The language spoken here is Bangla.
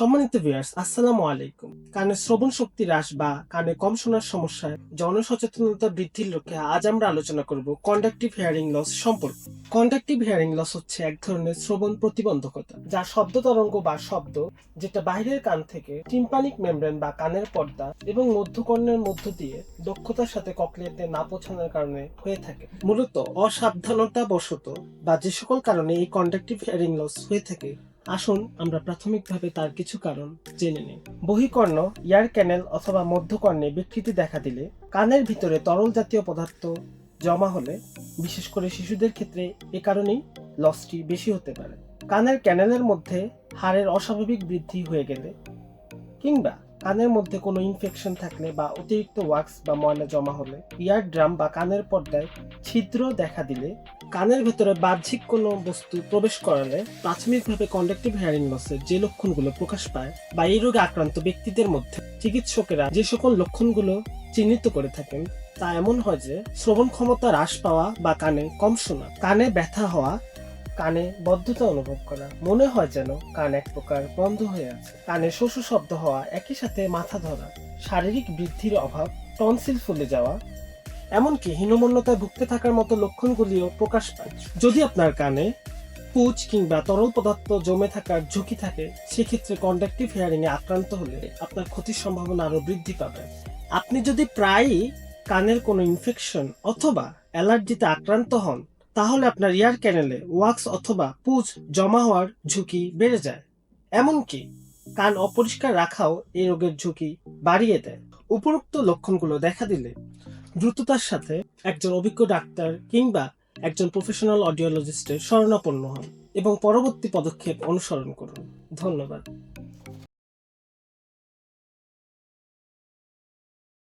সম্মানিত ভিউয়ার্স আসসালামু আলাইকুম। কানে শ্রবণ শক্তি হ্রাস বা কানে কম শোনার সমস্যায় জনসচেতনতা বৃদ্ধির লক্ষ্যে আজ আমরা আলোচনা করব কন্ডাক্টিভ হিয়ারিং লস সম্পর্কে। কন্ডাক্টিভ হিয়ারিং লস হচ্ছে এক ধরনের শ্রবণ প্রতিবন্ধকতা, যা শব্দ তরঙ্গ বা শব্দ যেটা বাইরের কান থেকে টিম্পানিক মেমব্রেন বা কানের পর্দা এবং মধ্যকর্ণের মধ্য দিয়ে দক্ষতার সাথে ককলিয়াতে না পৌঁছানোর কারণে হয়ে থাকে। মূলত অসাবধানতা বশত বা যে সকল কারণে এই কন্ডাক্টিভ হিয়ারিং লস হয়ে থাকে আসুন, আমরা প্রাথমিকভাবে তার কিছু কারণ জেনে নিই। বহিকর্ণ, ইয়ার ক্যানেল অথবা মধ্যকর্ণে বিকৃতি দেখা দিলে কানের ভিতরে তরল জাতীয় পদার্থ জমা হলে, বিশেষ করে শিশুদের ক্ষেত্রে এ কারণেই লসটি বেশি হতে পারে। কানের ক্যানেলের মধ্যে হাড়ের অস্বাভাবিক বৃদ্ধি হয়ে গেলে কিংবা কানের মধ্যে কোনো ইনফেকশন থাকলে বা অতিরিক্ত ওয়াক্স বা ময়লা জমা হলে ইয়ার ড্রাম বা কানের পর্দায় ছিদ্র দেখা দিলে কানের ভেতরে বাহ্যিক কোনো বস্তু প্রবেশ করালে প্রাথমিকভাবে কন্ডাক্টিভ হেয়ারিং লসের যে লক্ষণগুলো প্রকাশ পায় বা এই রোগে আক্রান্ত ব্যক্তিদের মধ্যে, চিকিৎসকেরা যে সকল লক্ষণগুলো চিহ্নিত করে থাকেন, তা এমন হয় যে শ্রবণ ক্ষমতা হ্রাস পাওয়া বা কানে কম শোনা, কানে ব্যথা হওয়া, কানে বদ্ধতা অনুভব করা, মনে হয় যেন কান এক প্রকার বন্ধ হয়ে আছে, কানে শোষু শব্দ হওয়া, একই সাথে মাথা ধরা, শারীরিক বৃদ্ধির অভাব টনসিল ফুলে যাওয়া এমনকি হীনমন্যতায় ভুগতে থাকার মতো লক্ষণগুলিও প্রকাশ পায়। যদি আপনার কানে পুচ কিংবা তরল পদার্থ জমে থাকার ঝুঁকি থাকে, সেক্ষেত্রে কন্ডাক্টিভ হেয়ারিং এ আক্রান্ত হলে আপনার ক্ষতির সম্ভাবনা আরও বৃদ্ধি পাবে। আপনি যদি প্রায়ই কানের কোনো ইনফেকশন অথবা অ্যালার্জিতে আক্রান্ত হন, তাহলে আপনার ইয়ার ক্যানেলে ওয়াক্স অথবা পুজ জমা হওয়ার ঝুঁকি বেড়ে যায়। এমনকি কান অপরিষ্কার রাখাও এই রোগের ঝুঁকি বাড়িয়ে দেয়। উপরোক্ত লক্ষণগুলো দেখা দিলে দ্রুততার সাথে একজন অভিজ্ঞ ডাক্তার কিংবা একজন প্রফেশনাল অডিওলজিস্টের শরণাপন্ন হন এবং পরবর্তী পদক্ষেপ অনুসরণ করুন। ধন্যবাদ।